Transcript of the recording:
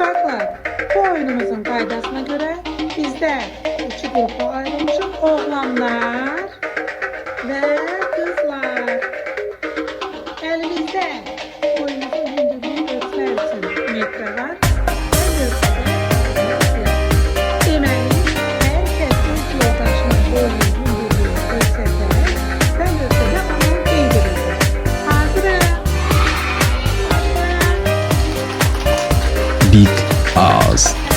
Uşaqlar, bu oyunumuzun qaydasına görə bizdə iki qrupa ayrılmışıq. Oğlanlar və qızlar. Əlimizdə oyunumuzun ölçmək üçün metrə var. Big House.